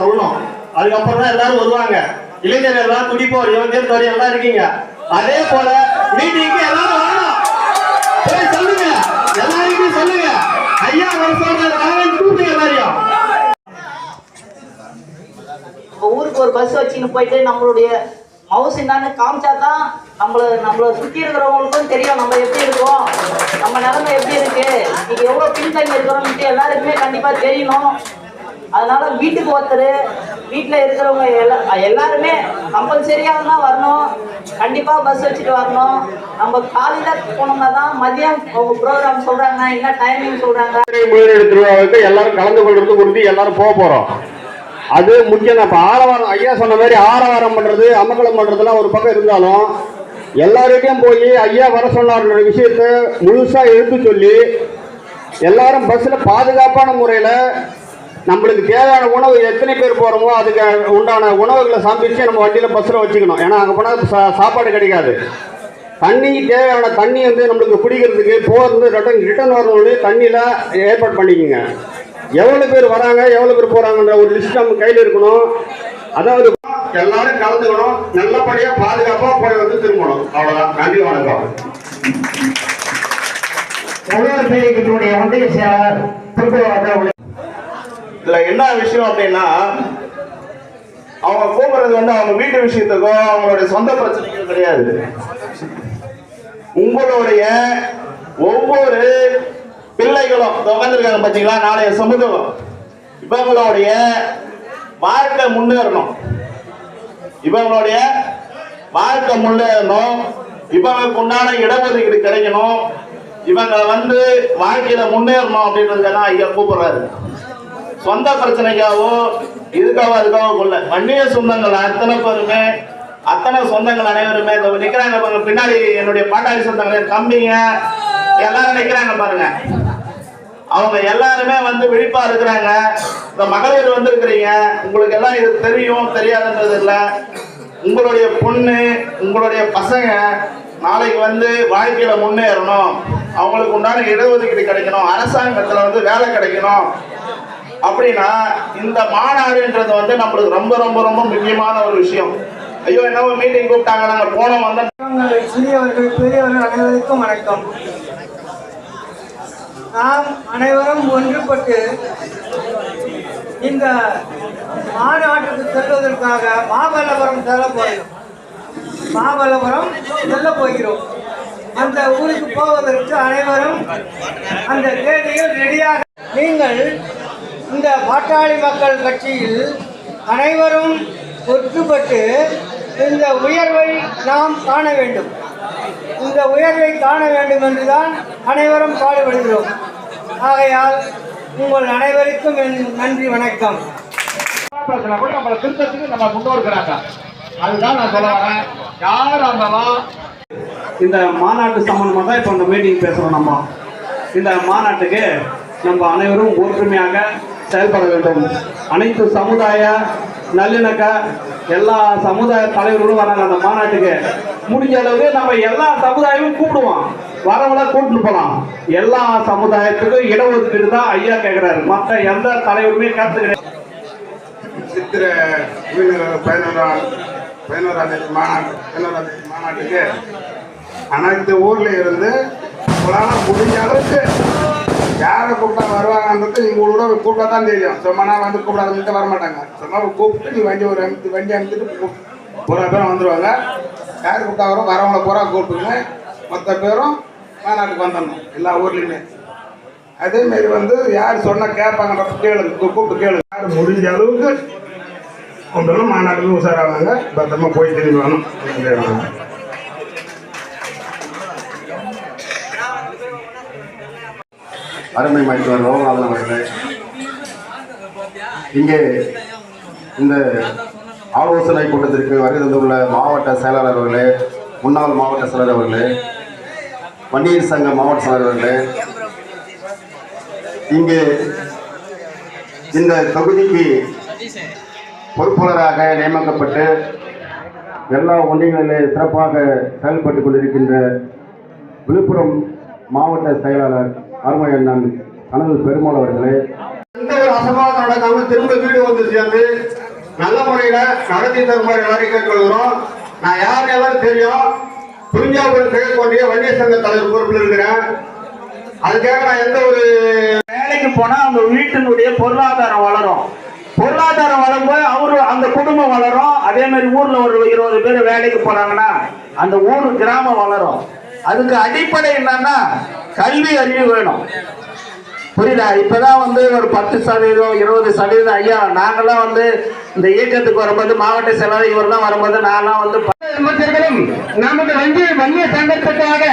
சொல்லணும். அதுக்கப்புறம் தான் எல்லாரும் வருவாங்க. இளைஞர் எல்லாம் துடிப்போர் பேர் தோடி எல்லாம் இருக்கீங்க. அதே போல மீட்டிங்க்கு எல்லாரும் வரணும் போய் சொல்லுங்க. எல்லாருக்கும் சொல்லுங்க. ஐயா வர சொல்றாங்க கூப்பிட்டு எல்லாரையும். ஊருக்கு ஒரு பஸ் வச்சுன்னு போயிட்டு நம்மளுடைய மவுஸ் என்னன்னு காமிச்சா தான் நம்மள நம்மள சுற்றி இருக்கிறவங்களுக்கும் தெரியும். நம்ம எப்படி இருக்கோம்? நம்ம நிலைமை எப்படி இருக்கு? இன்னைக்கு எவ்வளோ பின்தங்கி இருக்கிறோம்ட்டு எல்லாருக்குமே கண்டிப்பாக தெரியணும் அதனால வீட்டுக்கு ஒருத்தர் வீட்டில் இருக்கிறவங்க எல்லா எல்லாருமே கம்பல்சரியாக தான் வரணும். கண்டிப்பாக பஸ் வச்சுட்டு வரணும். நம்ம காலையில் போனோம்னா தான் மதியம் அவங்க ப்ரோக்ராம் சொல்கிறாங்க என்ன டைமிங் சொல்கிறாங்க முதலீடு திருவிழாவுக்கு எல்லாரும் கலந்து கொள்வது உறுதி எல்லாரும் போக போகிறோம் அது முக்கியம் தான். ஆரவாரம் ஐயா சொன்ன மாதிரி ஆரவாரம் பண்ணுறது அமக்கலம் பண்ணுறதுலாம் ஒரு பக்கம் இருந்தாலும் எல்லார்கிட்டயும் போய் ஐயா வர சொன்னார்ன்ற விஷயத்த முழுசாக எடுத்து சொல்லி எல்லாரும் பஸ்ஸில் பாதுகாப்பான முறையில் நம்மளுக்கு தேவையான உணவு எத்தனை பேர் போகிறோமோ அதுக்கு உண்டான உணவுகளை சமைச்சு நம்ம வண்டியில் பஸ்ஸில் வச்சுக்கணும். ஏன்னா அங்கே போனால் சா- சாப்பாடு கிடைக்காது. தண்ணி தேவையான தண்ணி வந்து நம்மளுக்கு குடிக்கிறதுக்கு போகிறது ரிட்டன் ரிட்டன் வரணும்னு தண்ணியில் ஏற்பாடு பண்ணிக்கோங்க. எவ்வளோ பேர் வராங்க எவ்வளோ பேர் போகிறாங்கன்ற ஒரு லிஸ்ட் நம்ம கையில் இருக்கணும். அதாவது எல்லாரும் கலந்துக்கணும். நல்லபடியாக பாதுகாப்பாக போய் வந்து திரும்பணும். அவ்வளோதான் நன்றி வணக்கம். உலக பேரிக்கத்தினுடைய ஒன்றிய செயலாளர் திருப்பூர் இதுல என்ன விஷயம் அப்படின்னா அவங்க கூப்பிடுறது வந்து அவங்க வீட்டு விஷயத்துக்கோ அவங்களுடைய சொந்த பிரச்சனைக்கும் கிடையாது. உங்களுடைய ஒவ்வொரு பிள்ளைகளும் உட்காந்துருக்காங்க பார்த்தீங்களா நாளைய சமூகம். இவங்களுடைய வாழ்க்கை முன்னேறணும். இவங்களுடைய வாழ்க்கை முன்னேறணும். இவங்களுக்கு உண்டான இடஒதுக்கீடு கிடைக்கணும். இவங்களை வந்து வாழ்க்கையில முன்னேறணும் அப்படின்றதுக்காக ஐயா கூப்பிடுறாரு. சொந்த பிரச்சனைக்காவோ இதுக்காவோ அதுக்காவோ கொள்ள. வன்னிய சொந்தங்கள் அத்தனை பேருமே அத்தனை சொந்தங்கள் அனைவருமே இந்த நிக்கிறாங்க பாருங்க. பின்னாடி என்னுடைய பாட்டாளி சொந்தங்கள் என் தம்பிங்க எல்லாரும் நிக்கிறாங்க பாருங்க. அவங்க எல்லாருமே வந்து விழிப்பா இருக்கிறாங்க. இந்த மகளிர் வந்திருக்கிறீங்க. உங்களுக்கு எல்லாம் இது தெரியும் தெரியாதுன்றது இல்லை. உங்களுடைய பொண்ணு உங்களுடைய பசங்க நாளைக்கு வந்து வாழ்க்கையில முன்னேறணும். அவங்களுக்கு உண்டான இடஒதுக்கீடு கிடைக்கணும். அரசாங்கத்துல வந்து வேலை கிடைக்கணும். அப்படின்னா இந்த மாநாடுன்றது வந்து நம்மளுக்கு ரொம்ப ரொம்ப ரொம்ப முக்கியமான ஒரு விஷயம். ஐயோ என்னவோ மீட்டிங் கூப்பிட்டாங்க நாங்க போனோம் வந்த சிறியவர்கள் பெரியவர்கள் அனைவருக்கும் வணக்கம். நாம் அனைவரும் ஒன்றுபட்டு இந்த மாநாட்டுக்கு செல்வதற்காக மாமல்லபுரம் செல்ல போகிறோம். மாமல்லபுரம் செல்ல போகிறோம். அந்த ஊருக்கு போவதற்கு அனைவரும் அந்த தேதியில் ரெடியாக நீங்கள் இந்த பாட்டாளி மக்கள் கட்சியில் அனைவரும் ஒற்றுப்பட்டு இந்த உயர்வை நாம் காண வேண்டும். இந்த உயர்வை காண வேண்டும் என்றுதான் அனைவரும் பாடுபடுகிறோம். ஆகையால் உங்கள் அனைவருக்கும் என் நன்றி வணக்கம். நம்மளை திருத்தத்துக்கு நம்ம முன்னோருக்கிறாங்க அதுதான் நான் சொல்ல வரேன். யார் இருந்தாலும் இந்த மாநாட்டு சம்பந்தமாக தான் இப்போ இந்த மீட்டிங் பேசுகிறோம் நம்ம. இந்த மாநாட்டுக்கு நம்ம அனைவரும் ஒற்றுமையாக செயல்பட வேண்டும். அனைத்து சமுதாய நல்லிணக்க எல்லா சமுதாய தலைவர்களும் வராங்க அந்த மாநாட்டுக்கு. முடிஞ்ச அளவுக்கு நம்ம எல்லா சமுதாயமும் கூப்பிடுவோம். வரவங்களா கூப்பிட்டு போகலாம் எல்லா சமுதாயத்துக்கும் இடஒதுக்கீடு தான் ஐயா கேட்குறாரு மற்ற எந்த தலைவருமே கருத்து கிடையாது. சித்திரை பதினோராம் பதினோராம் தேதி மாநாட்டு பதினோராம் தேதி மாநாட்டுக்கு அனைத்து ஊர்ல இருந்து உங்களால் முடிஞ்ச அளவுக்கு யாரை கூப்பிட்டா வருவாங்கன்றது உங்களோட கூப்பிட்டா தான் தெரியும். சும்மா வந்து கூப்பிடாதுன்னு வர மாட்டாங்க சும்மா கூப்பிட்டு நீ வண்டி ஒரு அமைத்து வண்டி அனுப்பிட்டு பூரா பேரும் வந்துடுவாங்க யார் கூப்பிட்டா வரும்? வரவங்கள பூரா கூப்பிட்டுங்க மொத்த பேரும் மாநாட்டுக்கு வந்துடணும். எல்லா ஊர்லேயுமே. அதேமாரி வந்து யார் சொன்னால் கேட்பாங்கன்ற கேளுங்க கூப்பிட்டு கேளு. யார் முடிஞ்ச அளவுக்கு கொண்டு வரணும் மாநாட்டுக்கு உஷாராவாங்க. பத்திரமா போய் திரும்பி வரணும் நன்றி வணக்கம். அருமை மருத்துவர் லோகநாதன் அவர்களே. இங்கே இந்த ஆலோசனை கூட்டத்திற்கு வருகை தந்துள்ள மாவட்ட செயலாளர் அவர்களே முன்னாள் மாவட்ட செயலர் அவர்களே வன்னியர் சங்க மாவட்ட செயலர் அவர்களே. இங்கே இந்த தொகுதிக்கு பொறுப்பாளராக நியமிக்கப்பட்டு எல்லா ஒன்றியங்களிலே சிறப்பாக செயல்பட்டு கொண்டிருக்கின்ற விழுப்புரம் மாவட்ட செயலாளர் அருமை அண்ணன் கனவு பெருமாள் அவர்களே. எந்த ஒரு அசம்பாவம் நடக்காம திரும்ப வீடு வந்து சேர்ந்து நல்ல முறையில நடத்தி தருமாறு எல்லாரையும் கேட்டுக்கொள்கிறோம். நான் யார் எல்லாரும் தெரியும். புரிஞ்சாபுரம் கிழக்கோண்டிய வன்னிய சங்க தலைவர் பொறுப்பில் இருக்கிறேன். அதுக்காக நான் எந்த ஒரு வேலைக்கு போனா அந்த வீட்டினுடைய பொருளாதாரம் வளரும். பொருளாதாரம் வளரும்போது அவரு அந்த குடும்பம் வளரும். அதே மாதிரி ஊர்ல ஒரு இருபது பேர் வேலைக்கு போறாங்கன்னா அந்த ஊர் கிராமம் வளரும். அதுக்கு அடிப்படை என்னன்னா கல்வி அறிவு வேணும். புரியுதா? இப்பதான் வந்து ஒரு பத்து சதவீதம் இருபது சதவீதம் ஐயா நாங்கெல்லாம் வந்து இந்த இயக்கத்துக்கு வரும்போது மாவட்ட செலவு இவர் தான் வரும்போது நான்லாம் வந்து அமைச்சர்களும் நமது வந்து வன்னிய சங்கத்துக்காக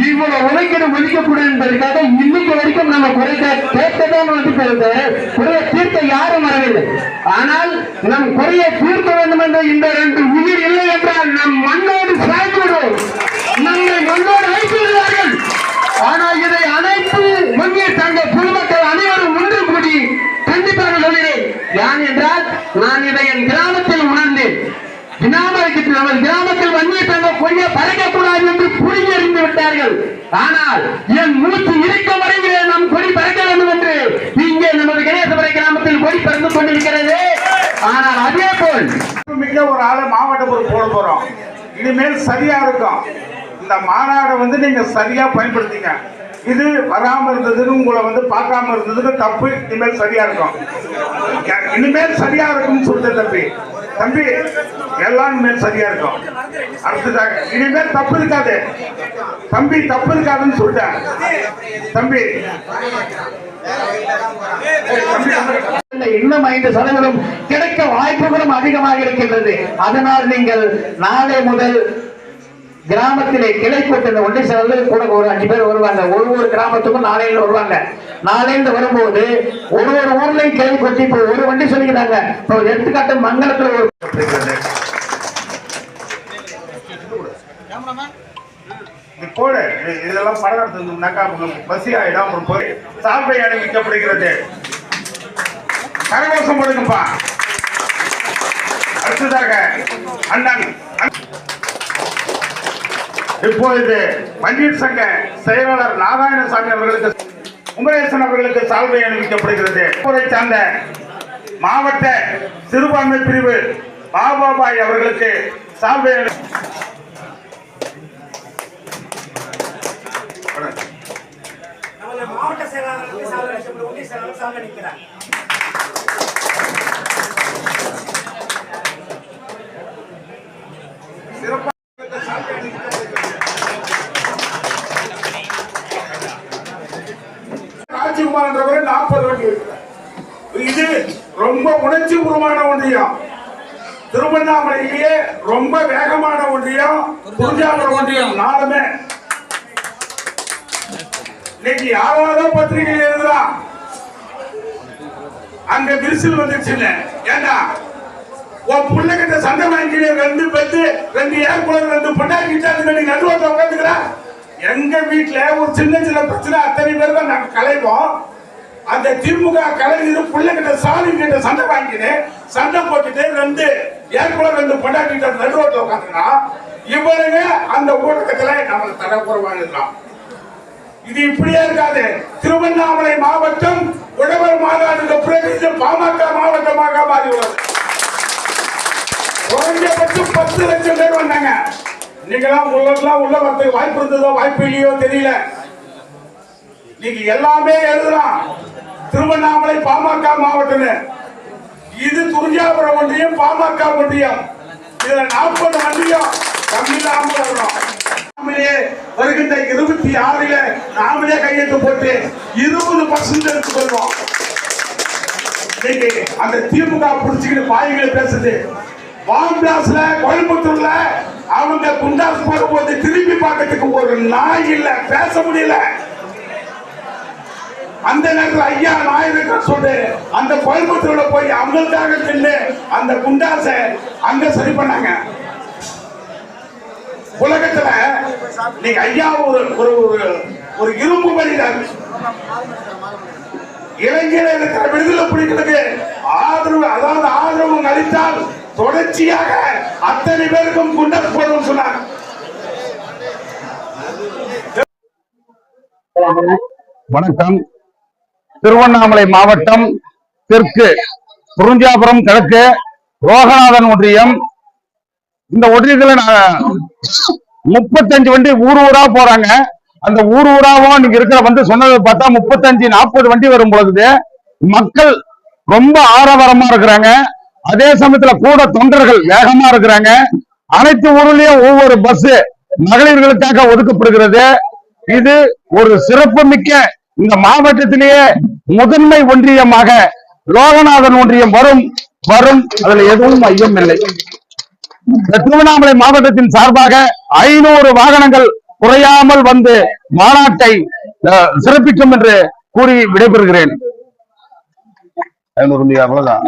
இவ்வளவு உழைக்கணும் ஒழிக்கக்கூடும் என்பதற்காக இன்னைக்கு வரைக்கும் நம்ம குறைக்க கேட்டதான் வந்து குறைய தீர்க்க யாரும் வரவில்லை. ஆனால் நம் குறைய தீர்க்க வேண்டும் என்ற இந்த ரெண்டு உயிர் இல்லை என்றால் நம் மண்ணோடு சாய்ந்துவிடும் நம்மை மண்ணோடு அழைத்து விடுவார்கள் ஆனால் இதை அனைத்து வங்கிய தங்க பொதுமக்கள் அனைவரும் ஒன்று கூடி கண்டிப்பாக சொல்கிறேன். யான் என்றால் நான் இதை என் கிராமத்தில் உணர்ந்தேன். கிராமத்துக்கு நமது கிராமத்தில் வன்னிய சங்க கொடியை பறக்கக்கூடாது என்று புரிஞ்சு அறிந்து விட்டார்கள். ஆனால் என் மூச்சு இருக்கும் வரையிலே நம் கொடி பறக்க வேண்டும் என்று இங்கே நமது கணேசபுரை கிராமத்தில் கொடி பறந்து கொண்டிருக்கிறது. ஆனால் அதே போல் மிக்க ஒரு ஆளை மாவட்டத்தில் போட போறோம். இனிமேல் சரியா இருக்கும். இந்த மாநாடை வந்து நீங்க சரியா பயன்படுத்திங்க. இது வராம இருந்ததுன்னு உங்களை வந்து பார்க்காம இருந்ததுன்னு தப்பு இனிமேல் சரியா இருக்கும். இனிமேல் சரியா இருக்கும்னு சொல்லிட்டு தம்பி. தம்பி எல்லாம் இனிமேல் சரியா இருக்கும். அடுத்ததாக இனிமேல் தப்பு இருக்காது. தம்பி தப்பு இருக்காதுன்னு சொல்லிட்டேன். தம்பி. இன்னும் ஐந்து சதவீதம் கிடைக்க வாய்ப்புகளும் அதிகமாக இருக்கின்றது. அதனால் நீங்கள் நாளை முதல் கிராமத்திலே கிளை கூட்ட இந்த ஒன்றை செயலர் கூட ஒரு அஞ்சு பேர் வருவாங்க. ஒவ்வொரு கிராமத்துக்கும் நாளையில வருவாங்க. நாளையில வரும்போது ஒரு ஒரு ஊர்லயும் கிளை கொட்டி இப்போ ஒரு வண்டி சொல்லிக்கிறாங்க. இப்போ எடுத்துக்காட்டு மங்களத்துல ஒரு நீ இதெல்லாம் படம் எடுத்திருந்தோம்னாக்கா பசி ஆயிடும். அப்புறம் போய் சால்வை அணிவிக்கப்படுகிறது கரகோஷம் போடுங்கப்பா அடுத்ததாக அண்ணன். இப்பொழுது பன்னீர் சங்க செயலாளர் நாராயணசாமி அவர்களுக்கு குமரேசன் அவர்களுக்கு சால்வை அணிவிக்கப்படுகிறது. சார்ந்த மாவட்ட சிறுபான்மை பிரிவு பாபாபாய் அவர்களுக்கு சால்வை மாவட்ட செயலாளருக்கு சாலை நிற்கிறார் ராஜ்குமார் என்றவரை நாற்பது வண்டி இருக்கிறார் இது ரொம்ப உணர்ச்சி பூர்வமான ஒன்றியம் திருவண்ணாமலையிலேயே ரொம்ப வேகமான ஒன்றியம் புரிஞ்சாபுரம் ஒன்றியம் நாளுமே இன்னைக்கு யாராவது பத்திரிகை எழுதுறா? அங்க விரிசல் வந்துருச்சுல்ல ஏண்டா? உன் பிள்ளைகிட்ட சண்டை வாங்கி ரெண்டு பெத்து ரெண்டு ஏற்குளம் ரெண்டு பொண்டாக்கிட்டு அதுக்கு நீ நடுவோட்ட உட்காந்துக்கிற எங்க வீட்டுல ஒரு சின்ன சின்ன பிரச்சனை. அத்தனை பேர் தான் நாங்க கலைவோம். அந்த திமுக கலைஞர் பிள்ளைகிட்ட சாமி கிட்ட சண்டை வாங்கிட்டு சண்டை போட்டுட்டு ரெண்டு ஏற்குளம் ரெண்டு பொண்டாக்கிட்ட நடுவோட்டில் உட்காந்துனா இவருங்க அந்த ஊடகத்துல நம்ம தரக்குறவாங்க இது இப்படியே இருக்காது. திருவண்ணாமலை மாவட்டம் உழவர் மாநாடுக்கு பிறகு இது பாமக மாவட்டமாக மாறியுள்ளது குறைஞ்சபட்சம் பத்து லட்சம் பேர் வந்தாங்க. நீங்களாம் உள்ளதெல்லாம் உள்ள வரதுக்கு வாய்ப்பு இருந்ததோ வாய்ப்பு இல்லையோ தெரியல. நீங்க எல்லாமே எழுதலாம் திருவண்ணாமலை பாமக மாவட்டம்னு. இது துரிஞ்சாபுரம் ஒன்றியம் பாமக ஒன்றியம். இதுல நாற்பது வண்டியும் தமிழாம வரும் நாமளே வருகின்ற இருபத்தி ஆறுல நாமளே கையெழுத்து போட்டு இருபது பர்சன்ட் எடுத்துக்கொள்வோம் இன்னைக்கு அந்த திமுக புடிச்சுக்கிட்டு பாய்களை பேசுது. பாம்பிளாஸ்ல கோயம்புத்தூர்ல அவங்க குண்டாஸ் போடும்போது திரும்பி பார்க்கறதுக்கு ஒரு நாய் இல்ல பேச முடியல. அந்த நேரத்தில் ஐயா நாயகர் சொல்லு. அந்த கோயம்புத்தூர்ல போய் அவங்களுக்காக நின்று அந்த குண்டாச அங்க சரி பண்ணாங்க. உலகத்துல நீங்க ஐயா ஒரு ஒரு ஒரு- இரும்பு மனிதர். இளைஞர் இருக்கிற விடுதலை புலிகளுக்கு ஆதரவு அதாவது ஆதரவு அளித்தால் தொடர்ச்சியாக அத்தனை பேருக்கும் குண்டர் போடும் சொன்னார். வணக்கம். திருவண்ணாமலை மாவட்டம் தெற்கு குறிஞ்சாபுரம் கிழக்கு ரோகநாதன் ஒன்றியம். இந்த ஒன்றியத்துல நான் முப்பத்தஞ்சு வண்டி ஊர் ஊரா போறாங்க. அந்த ஊர் ஊராவும் நீங்க இருக்கிற வந்து சொன்னதை பார்த்தா முப்பத்தஞ்சு நாற்பது வண்டி வரும் பொழுது மக்கள் ரொம்ப ஆரவாரமா இருக்கிறாங்க. அதே சமயத்துல கூட தொண்டர்கள் வேகமா இருக்கிறாங்க. அனைத்து ஊர்லயும் ஒவ்வொரு பஸ் மகளிர்களுக்காக ஒதுக்கப்படுகிறது. இது ஒரு சிறப்பு மிக்க இந்த மாவட்டத்திலேயே முதன்மை ஒன்றியமாக லோகநாதன் ஒன்றியம் வரும் வரும். அதுல எதுவும் ஐயம் இல்லை. திருவண்ணாமலை மாவட்டத்தின் சார்பாக ஐநூறு வாகனங்கள் குறையாமல் வந்து மாநாட்டை சிறப்பிக்கும் என்று கூறி விடைபெறுகிறேன். ஐநூறு அவ்வளவுதான்.